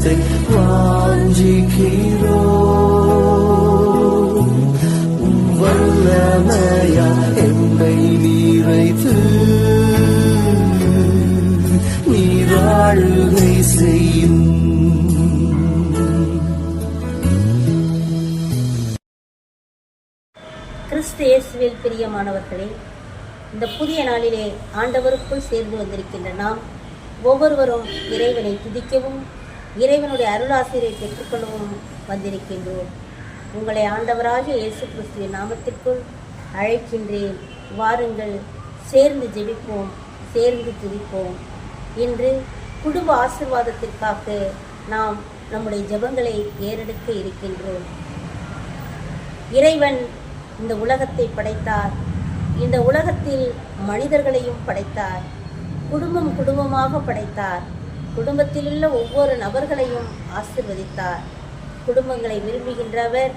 வாசத்தை வாஞ்சிக்கிறோம் வல்லமையா என்னை நீரைத்து நீராழுகை செய்யும் கிறிஸ்து இயேசுவில் பிரியமானவர்களே இந்த புதிய நாளிலே ஆண்டவருக்குள் சேர்ந்து வந்திருக்கின்ற நாம் ஒவ்வொருவரும் இறைவனை துதிக்கவும் இறைவனுடைய அருளாசிரியை பெற்றுக்கொள்ளவும் வந்திருக்கின்றோம். உங்களை ஆண்டவராக இயேசு கிறிஸ்துவின் நாமத்திற்குள் அழைக்கின்றேன். வாருங்கள் சேர்ந்து ஜெபிப்போம் சேர்ந்து துதிப்போம். இன்று குடும்ப ஆசிர்வாதத்திற்காக நாம் நம்முடைய ஜெபங்களை ஏறெடுக்க இருக்கின்றோம். இறைவன் இந்த உலகத்தை படைத்தார். இந்த உலகத்தில் மனிதர்களையும் படைத்தார். குடும்பம் குடும்பமாக படைத்தார். குடும்பத்திலுள்ள ஒவ்வொரு நபர்களையும் ஆசிர்வதித்தார். குடும்பங்களை விரும்புகின்றவர்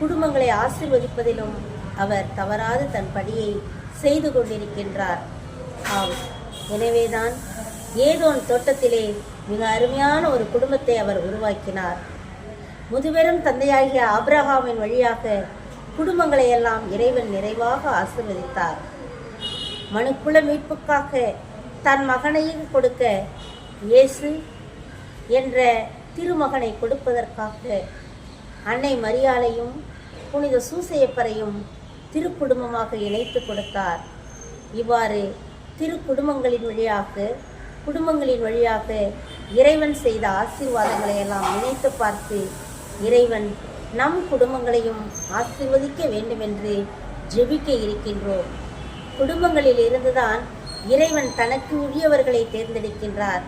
குடும்பங்களை ஆசிர்வதிப்பதிலும் அவர் தவறாது தன் படியை செய்து கொண்டிருக்கின்றார். ஆம் எனவேதான் ஏதோன் தோட்டத்திலே மிக அருமையான ஒரு குடும்பத்தை அவர் உருவாக்கினார். முதுபெரும் தந்தையாகிய ஆப்ரஹாமின் வழியாக குடும்பங்களை எல்லாம் இறைவன் நிறைவாக ஆசிர்வதித்தார். மனுக்குல மீட்புக்காக தன் மகனையும் கொடுக்க இயேசு என்ற திருமகனை கொடுப்பதற்காக அன்னை மரியாளையும் புனித சூசையப்பரையும் திருக்குடும்பமாக இணைத்து கொடுத்தார். இவ்வாறு திருக்குடும்பங்களின் வழியாக குடும்பங்களின் வழியாக இறைவன் செய்த ஆசீர்வாதங்களை எல்லாம் நினைத்து பார்த்து இறைவன் நம் குடும்பங்களையும் ஆசீர்வதிக்க வேண்டுமென்று ஜெபிக்க இருக்கின்றோம். குடும்பங்களில் இருந்துதான் இறைவன் தனக்கு உரியவர்களை தேர்ந்தெடுக்கின்றார்.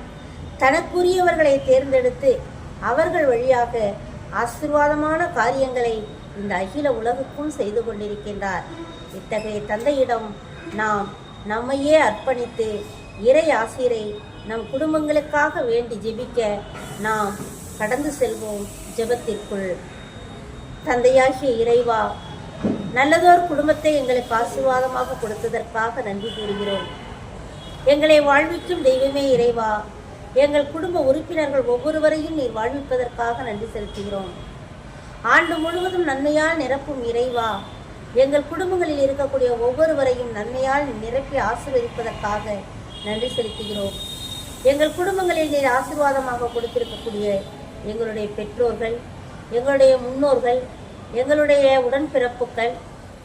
தனக்குரியவர்களை தேர்ந்தெடுத்து அவர்கள் வழியாக ஆசீர்வாதமான காரியங்களை இந்த அகில உலகுக்கும் செய்து கொண்டிருக்கின்றார். இத்தகைய தந்தையிடம் நாம் நம்மையே அர்ப்பணித்து இறை ஆசிரை நம் குடும்பங்களுக்காக வேண்டி ஜெபிக்க நாம் கடந்து செல்வோம் ஜெபத்திற்குள். தந்தையாகிய இறைவா நல்லதோர் குடும்பத்தை எங்களுக்கு ஆசீர்வாதமாக கொடுத்ததற்காக நன்றி கூறுகிறோம். எங்களை வாழ்விக்கும் தெய்வமே இறைவா எங்கள் குடும்ப உறுப்பினர்கள் ஒவ்வொருவரையும் நீர் வாழ்விப்பதற்காக நன்றி செலுத்துகிறோம். ஆண்டு முழுவதும் நன்மையால் நிரப்பும் இறைவா எங்கள் குடும்பங்களில் இருக்கக்கூடிய ஒவ்வொருவரையும் நன்மையால் நிரப்பி ஆசீர்வதிப்பதற்காக நன்றி செலுத்துகிறோம். எங்கள் குடும்பங்களில் நீர் ஆசீர்வாதமாக கொடுத்திருக்கக்கூடிய எங்களுடைய பெற்றோர்கள் எங்களுடைய முன்னோர்கள் எங்களுடைய உடன்பிறப்புகள்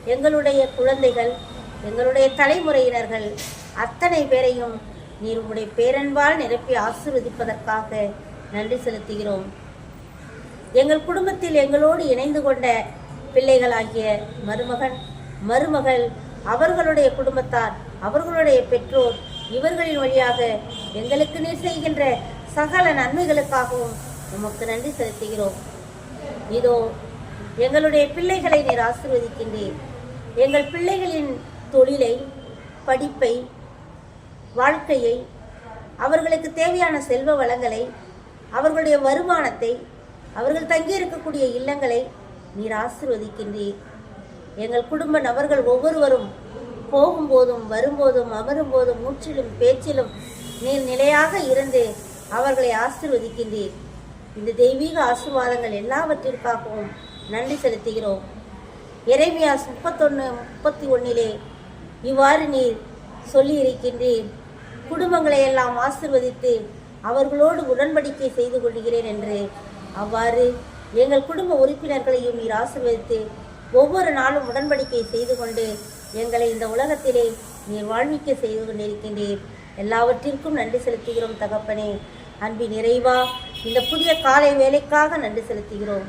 எங்களுடைய குழந்தைகள் எங்களுடைய தலைமுறையினர்கள் அத்தனை பேரையும் நீர் உம்முடைய பேரன்பால் நிரப்பி ஆசீர்வதிப்பதற்காக நன்றி செலுத்துகிறோம். எங்கள் குடும்பத்தில் எங்களோடு இணைந்து கொண்ட பிள்ளைகளாகிய மருமகன் மருமகள் அவர்களுடைய குடும்பத்தார் அவர்களுடைய பெற்றோர் இவர்களின் வழியாக எங்களுக்கு நீர் செய்கின்ற சகல நன்மைகளுக்காகவும் உமக்கு நன்றி செலுத்துகிறோம். இதோ எங்களுடைய பிள்ளைகளை நீர் ஆசிர்வதிக்கின்றேன் எங்கள் பிள்ளைகளின் தொழிலை படிப்பை வாழ்க்கையை அவர்களுக்கு தேவையான செல்வ வளங்களை அவர்களுடைய வருமானத்தை அவர்கள் தங்கியிருக்கக்கூடிய இல்லங்களை நீர் ஆசிர்வதிக்கின்றீர். எங்கள் குடும்ப நபர்கள் ஒவ்வொருவரும் போகும்போதும் வரும்போதும் அமரும்போதும் மூச்சிலும் பேச்சிலும் நீர் நிலையாக இருந்து அவர்களை ஆசிர்வதிக்கின்றீர். இந்த தெய்வீக ஆசீர்வாதங்கள் எல்லாவற்றிற்காகவும் நன்றி செலுத்துகிறோம். எரேமியாஸ் முப்பத்தொன்று முப்பத்தி ஒன்றிலே இவ்வாறு நீர் சொல்லி இருக்கின்றீர் குடும்பங்களை எல்லாம் ஆசிர்வதித்து அவர்களோடு உடன்படிக்கை செய்து கொள்கிறேன் என்று அவ்வாறு எங்கள் குடும்ப உறுப்பினர்களையும் நீர் ஆசிர்வதித்து ஒவ்வொரு நாளும் உடன்படிக்கை செய்து கொண்டு எங்களை இந்த உலகத்திலே நீர் வாழ்விக்க செய்து கொண்டிருக்கின்றீர். எல்லாவற்றிற்கும் நன்றி செலுத்துகிறோம் தகப்பனே. அன்பி நிறைவா இந்த புதிய காலை வேலைக்காக நன்றி செலுத்துகிறோம்.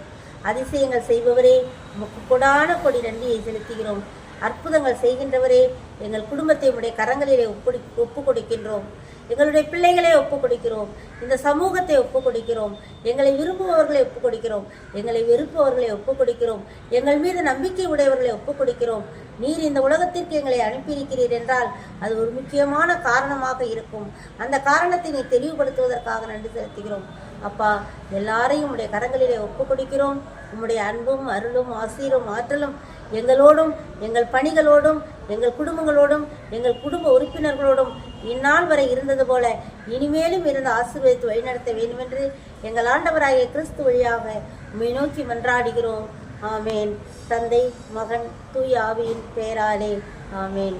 அதிசயங்கள் செய்பவரே உமக்கு கொடான கொடி நன்றியை செலுத்துகிறோம். அற்புதங்கள் செய்கின்றவரே. எங்கள் குடும்பத்தை உடைய கரங்களிலே ஒப்புடி ஒப்பு கொடுக்கின்றோம் எங்களுடைய பிள்ளைகளை ஒப்பு கொடுக்கிறோம் இந்த சமூகத்தை ஒப்பு கொடுக்கிறோம் எங்களை விரும்புபவர்களை ஒப்பு கொடுக்கிறோம் எங்களை வெறுப்பவர்களை ஒப்பு கொடுக்கிறோம் எங்கள் மீது நம்பிக்கை உடையவர்களை ஒப்பு கொடுக்கிறோம் நீர் இந்த உலகத்திற்கு எங்களை அனுப்பியிருக்கிறீர் என்றால் அது ஒரு முக்கியமான காரணமாக இருக்கும். அந்த காரணத்தை நீ தெளிவுபடுத்துவதற்காக நன்றி செலுத்துகிறோம். அப்பா எல்லாரையும் உடைய கரங்களிலே ஒப்பு கொடுக்கிறோம் உம்முடைய அன்பும் அருளும் ஆசீரும் ஆற்றலும் எங்களோடும் எங்கள் பணிகளோடும் எங்கள் குடும்பங்களோடும் எங்கள் குடும்ப உறுப்பினர்களோடும் இந்நாள் வரை இருந்தது போல இனிமேலும் இருந்து ஆசீர்வதித்து வழிநடத்த வேண்டுமென்று எங்கள் ஆண்டவராகிய கிறிஸ்து வழியாக உண்மை நோக்கி மன்றாடுகிறோம். ஆமேன். தந்தை மகன் தூய் ஆவியின் பெயராலே ஆமேன்.